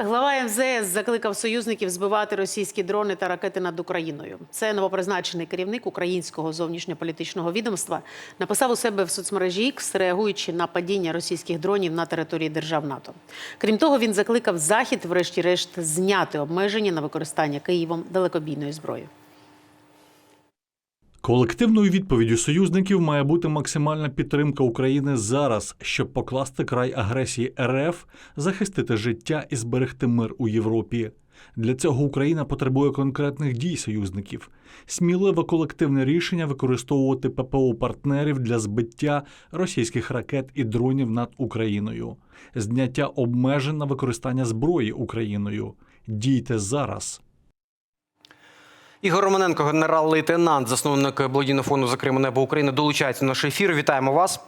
Глава МЗС закликав союзників збивати російські дрони та ракети над Україною. Це новопризначений керівник українського зовнішньополітичного відомства написав у себе в соцмережі X, реагуючи на падіння російських дронів на території держав НАТО. Крім того, він закликав Захід, врешті-решт, зняти обмеження на використання Києвом далекобійної зброї. Колективною відповіддю союзників має бути максимальна підтримка України зараз, щоб покласти край агресії РФ, захистити життя і зберегти мир у Європі. Для цього Україна потребує конкретних дій союзників, сміливе колективне рішення використовувати ППО партнерів для збиття російських ракет і дронів над Україною, зняття обмежень на використання зброї Україною. Дійте зараз. Ігор Романенко, генерал-лейтенант, засновник благодійного фонду «Закриме небо України, долучається до нашого ефіру. Вітаємо вас.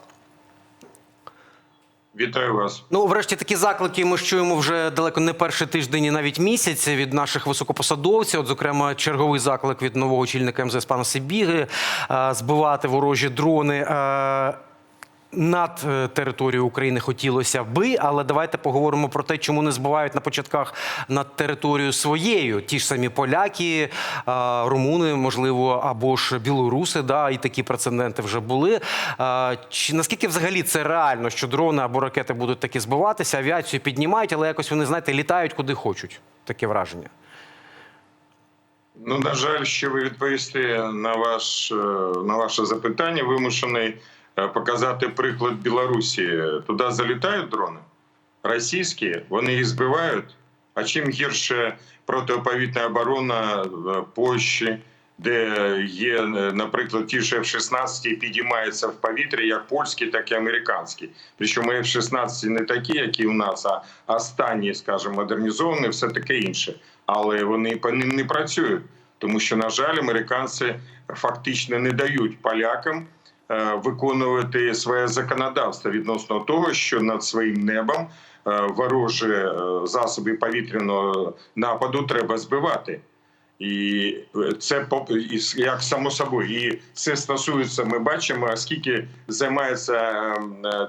Вітаю вас. Ну, врешті, такі заклики ми ж чуємо вже далеко не перший тиждень і навіть місяць від наших високопосадовців. От, зокрема, черговий заклик від нового очільника МЗС пана Сибіги збивати ворожі дрони. Над е, територією України хотілося би, але давайте поговоримо про те, чому не збивають на початках над територією своєю. Ті ж самі поляки, е, румуни, можливо, або ж білоруси, да, і такі прецеденти вже були. Е, Чи наскільки взагалі це реально, що дрони або ракети будуть таки збиватися, авіацію піднімають, але якось вони знаєте літають куди хочуть? Таке враження. Ну на жаль, що ви відповісти на ваш на ваше запитання, вимушений показати приклад Білорусі. Туди залітають дрони російські, вони їх збивають. А чим гірше протиповітна оборона Польщі, де є, е, наприклад, ті ж F-16 підіймаються в повітря, як польські, так і американські. Причому F-16 не такі, які у нас, а останні, скажімо, модернізовані, все таке інше. Але вони по ним не працюють, тому що, на жаль, американці фактично не дають полякам е, виконувати своє законодавство відносно того, що над своїм небом е, ворожі е, засоби повітряного нападу треба збивати. І це поп- і як само собою, і це стосується. Ми бачимо, скільки займається ем, е,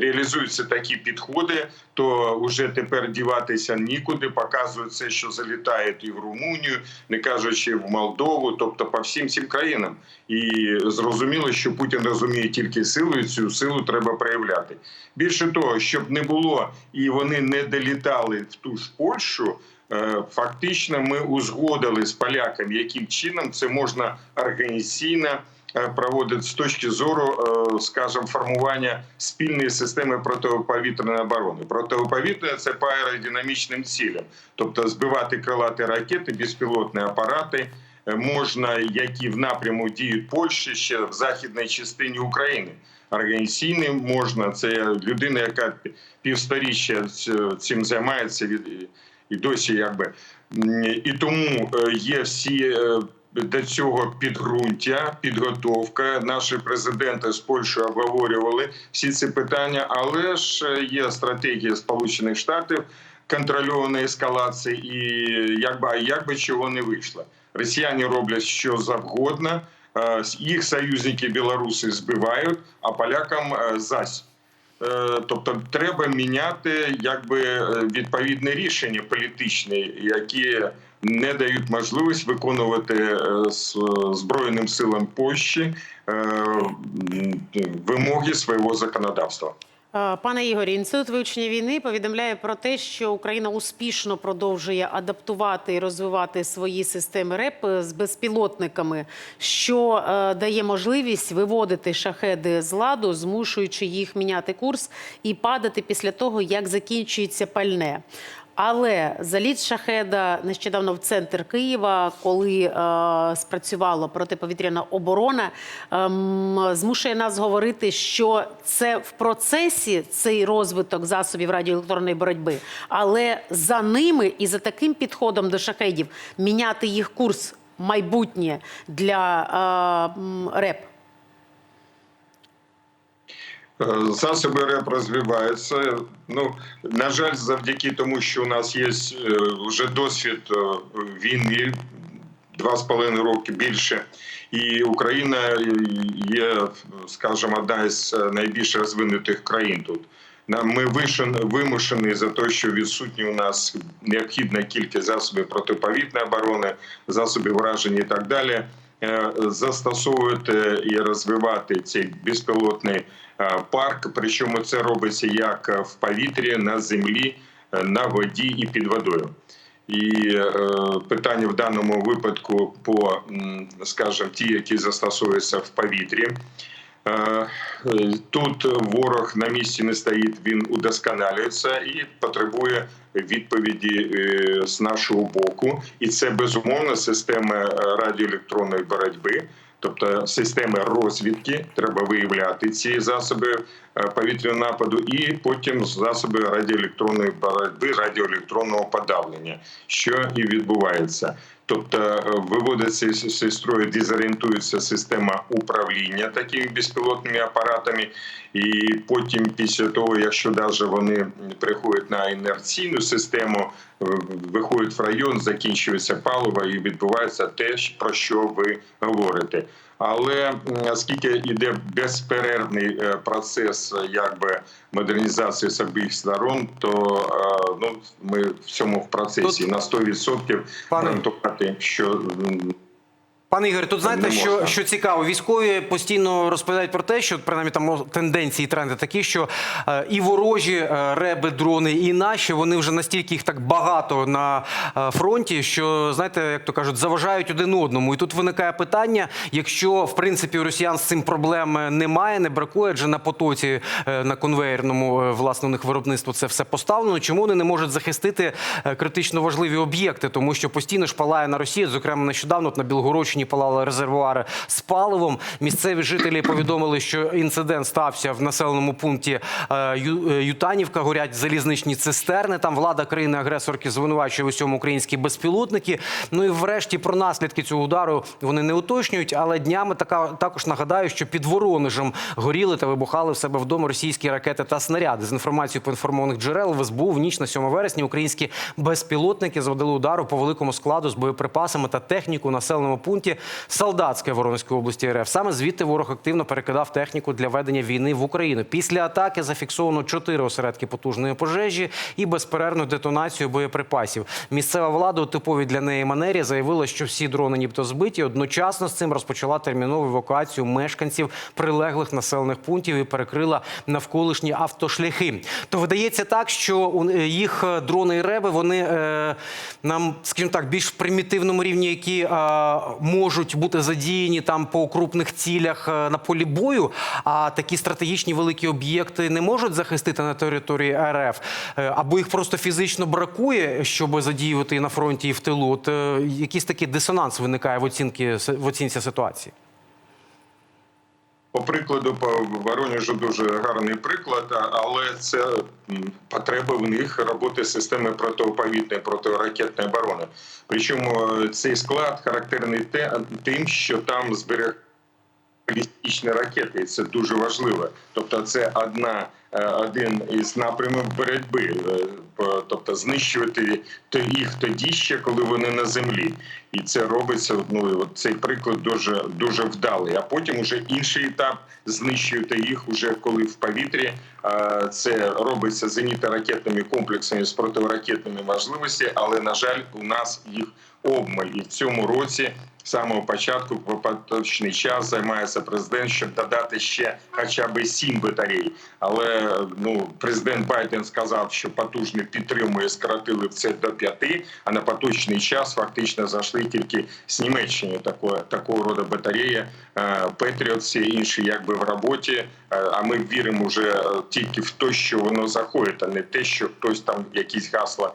реалізуються такі підходи, то вже тепер діватися нікуди. Показують це, що залітають і в Румунію, не кажучи в Молдову, тобто по всім цим країнам. І зрозуміло, що Путін розуміє тільки силу, і цю силу треба проявляти. Більше того, щоб не було і вони не долітали в ту ж Польщу. Е, Фактично, ми узгодили з поляками, яким чином це можна організаційно е, проводити з точки зору, е, скажімо, формування спільної системи протиповітряної оборони. Протиповітряна – це по аеродинамічним цілям, тобто збивати крилаті ракети, безпілотні апарати можна, які в напряму діють Польщі ще в західній частині України. Організаційним можна це людина, яка півсторіччя цим займається від і досі якби і тому е, є всі е, до цього підґрунтя, підготовка. Наші президенти з Польщею обговорювали всі ці питання, але ж е, є стратегія Сполучених Штатів контрольованої ескалації, і якби а як чого не вийшло. Росіяни роблять що завгодно. Їх союзники білоруси збивають, а полякам зась. Е, Тобто треба міняти якби е, відповідне рішення політичне, які не дають можливість виконувати е, з- збройним силам Польщі вимоги свого законодавства. Е, Пане Ігорі, інститут вивчення війни повідомляє про те, що Україна успішно продовжує адаптувати і розвивати свої системи РЕП з безпілотниками, що е, дає можливість виводити шахеди з ладу, змушуючи їх міняти курс і падати після того, як закінчується пальне. Але заліт шахеда нещодавно в центр Києва, коли е, спрацювала протиповітряна оборона, ем, змушує нас говорити, що це в процесі цей розвиток засобів радіоелектронної боротьби, але за ними і за таким підходом до шахедів міняти їх курс майбутнє для е, РЕП. Е, Засоби РЕП розвиваються. Ну на жаль, завдяки тому, що у нас є е, вже досвід е, війни два з половиною роки більше, і Україна є, скажімо, одна із найбільш розвинутих країн тут. Ми вимушені за те, що відсутні у нас необхідна кількість засобів протиповітної оборони, засобів враження і так далі. Застосовувати і розвивати цей безпілотний парк. Причому це робиться як в повітрі, на землі, е, на воді і під водою. І е, питання в даному випадку по, м, скажімо, ті, які застосовуються в повітрі. Е, е, Тут ворог на місці не стоїть, він удосконалюється і потребує відповіді е, з нашого боку. І це безумовно система е, радіоелектронної боротьби. Тобто системи розвідки треба виявляти ці засоби е, повітряного нападу, і потім засоби радіоелектронної боротьби, радіоелектронного подавлення, що і відбувається. Тобто е, виводиться з строю, дезорієнтується система управління такими безпілотними апаратами, і потім, після того, якщо навіть вони приходять на інерційну систему, е, виходять в район, закінчується паливо і відбувається те, про що ви говорите. Але оскільки йде безперервний е, процес е, якби модернізації з обох сторон, то е, ну ми в цьому в процесі Тут- на 100% Пане- що Пане Ігорі, тут знаєте, що, що цікаво, військові постійно розповідають про те, що принаймні там тенденції, тренди такі, що е, і ворожі е, реби, дрони, і наші вони вже настільки їх так багато на е, фронті, що знаєте, як то кажуть, заважають один одному. І тут виникає питання: якщо в принципі у росіян з цим проблем е, немає, не бракує, адже на потоці е, на конвейерному е, власне у них виробництво це все поставлено. Чому вони не можуть захистити е, критично важливі об'єкти? Тому що постійно ж палає на Росії, зокрема нещодавно от на Білгородщині палали резервуари з паливом. Місцеві жителі повідомили, що інцидент стався в населеному пункті е, е, Ютанівка. Горять залізничні цистерни. Там влада країни-агресорки звинувачує усьому українські безпілотники. Ну і врешті про наслідки цього удару вони не уточнюють. Але днями така також нагадаю, що під Воронежем горіли та вибухали в себе вдома російські ракети та снаряди. З інформацією поінформованих джерел в СБУ в ніч на 7 вересня українські безпілотники завдали удару по великому складу з боєприпасами та техніку населеному пункті Солдатське Воронезької області РФ. Саме звідти ворог активно перекидав техніку для ведення війни в Україну. Після атаки зафіксовано чотири осередки потужної пожежі і безперервну детонацію боєприпасів. Місцева влада у типовій для неї манері заявила, що всі дрони нібито збиті. Одночасно з цим розпочала термінову евакуацію мешканців прилеглих населених пунктів і перекрила навколишні автошляхи. То видається так, що е, їх е, дрони і реби вони е, нам, скажімо так, більш примітивному рівні, які е, можуть бути задіяні там по крупних цілях е, на полі бою. А такі стратегічні великі об'єкти не можуть захистити на території РФ, е, або їх просто фізично бракує, щоб задіювати і на фронті, і в тилу. От е, якийсь такий дисонанс виникає в оцінці в оцінці ситуації. По прикладу, по Воронежу дуже гарний приклад, але це потреба в них роботи системи протиповітної протиракетної оборони. Причому е, цей склад характерний те- тим, що там зберег балістичні ракети, і це дуже важливо. Тобто, це одна один із напрямів боротьби, е, тобто знищувати їх тоді ще, коли вони на землі, і це робиться. Ну цей приклад дуже дуже вдалий. А потім уже інший етап знищувати їх уже коли в повітрі. Е, Це робиться зенітно-ракетними комплексами з протиракетними можливостями, але на жаль, у нас їх обмаль, і в цьому році. Самого початку по поточний час займається президент, щоб додати ще хоча б сім батарей. Але ну президент Байден сказав, що потужно підтримує, скоротили це до п'яти. А на поточний час фактично зайшли тільки з Німеччини такого такого роду батареї. Петріот, всі інші якби в роботі. Е, А ми віримо вже е, тільки в те, що воно заходить, а не те, що хтось там якісь гасла е,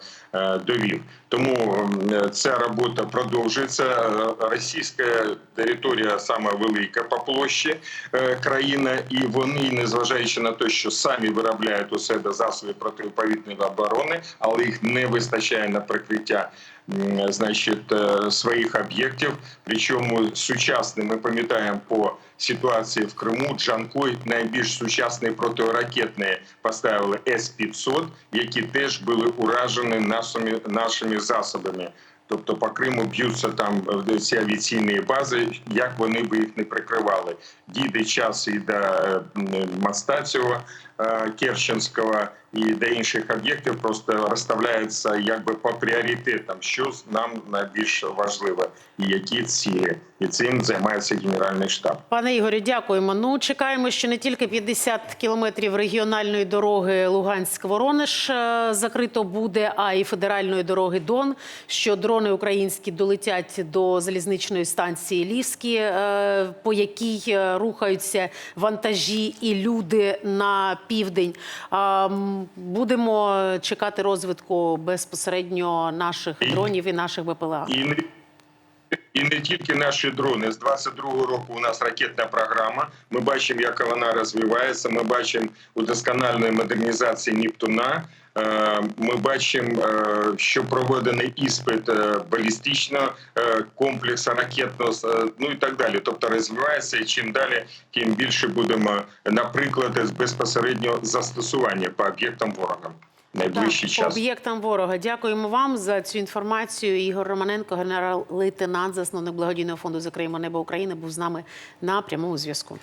довів. Тому ця робота продовжується. Е, Російська територія саме велика по площі е, країна, і вони, незважаючи на те, що самі виробляють у себе засоби протиповітної оборони, але їх не вистачає на прикриття. Значить, е, своїх об'єктів, причому сучасний, ми пам'ятаємо по ситуації в Криму, Джанкой найбільш сучасний протиракетний поставили С-500, які теж були уражені нашими, нашими засобами. Тобто по Криму б'ються там е, ці авіаційні бази, як вони би їх не прикривали. Дійде час і до е, е, Керченського і до інших об'єктів просто розставляється якби по пріоритетам, що нам найбільш важливо і які цілі. І цим займається Генеральний штаб. Пане Ігорю, дякуємо. Ну чекаємо, що не тільки 50 кілометрів регіональної дороги Луганськ-Воронеж е, закрито буде, а й федеральної дороги Дон. Що дрони українські долетять до залізничної станції Ліски, е, по якій е, рухаються вантажі і люди на південь. Будемо чекати розвитку безпосередньо наших дронів і наших БПЛА. І і не тільки наші дрони. З 22-го року у нас ракетна програма. Ми бачимо, як вона розвивається. Ми бачимо удоскональної модернізації Нептуна. Е, Ми бачимо, е, що проведений іспит е, балістичного комплексу ракетного ну і так далі. Тобто розвивається і чим далі, тим більше будемо, наприклад, безпосередньо застосування по об'єктам ворога. Найближчий Так, час. об'єктам ворога. Дякуємо вам за цю інформацію. Ігор Романенко, генерал-лейтенант, засновник благодійного фонду «Закриємо небо України, був з нами на прямому зв'язку.